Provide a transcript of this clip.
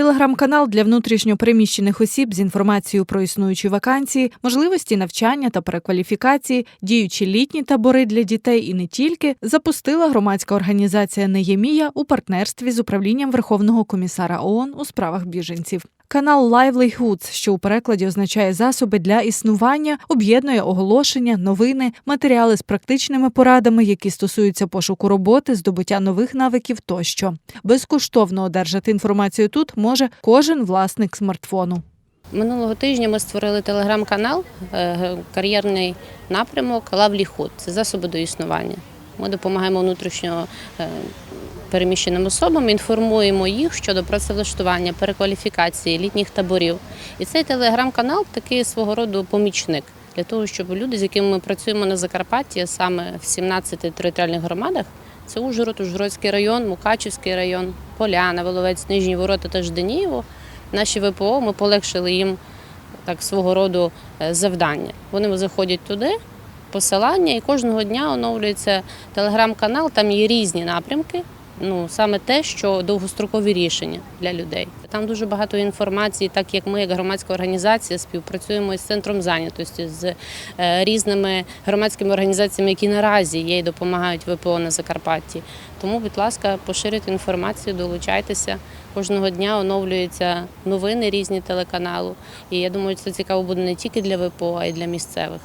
Телеграм-канал для внутрішньопереміщених осіб з інформацією про існуючі вакансії, можливості навчання та перекваліфікації, діючі літні табори для дітей і не тільки запустила громадська організація Неємія у партнерстві з управлінням Верховного комісара ООН у справах біженців. Канал Livelihoods, що у перекладі означає засоби для існування, об'єднує оголошення, новини, матеріали з практичними порадами, які стосуються пошуку роботи, здобуття нових навиків тощо. Безкоштовно одержати інформацію тут може кожен власник смартфону. Минулого тижня ми створили телеграм-канал, е, кар'єрний напрямок Лавліхуд. Це засоби до існування. Ми допомагаємо внутрішньо е, переміщеним особам, інформуємо їх щодо працевлаштування, перекваліфікації, літніх таборів. І цей телеграм-канал такий свого роду помічник для того, щоб люди, з якими ми працюємо на Закарпатті, саме в 17 територіальних громадах, це Ужгород, Ужгородський район, Мукачівський район, Поляна, Воловець, Нижні Ворота та Жденієво. Наші ВПО ми полегшили їм так свого роду е, завдання. Вони заходять туди, посилання, і кожного дня оновлюється телеграм-канал. Там є різні напрямки. Ну саме те, що довгострокові рішення для людей. Там дуже багато інформації, так як ми, як громадська організація, співпрацюємо із центром зайнятості, з е, різними громадськими організаціями, які наразі є і допомагають ВПО на Закарпатті. Тому, будь ласка, поширюйте інформацію, долучайтеся. Кожного дня оновлюються новини різні телеканалу. І я думаю, це цікаво буде не тільки для ВПО, а й для місцевих.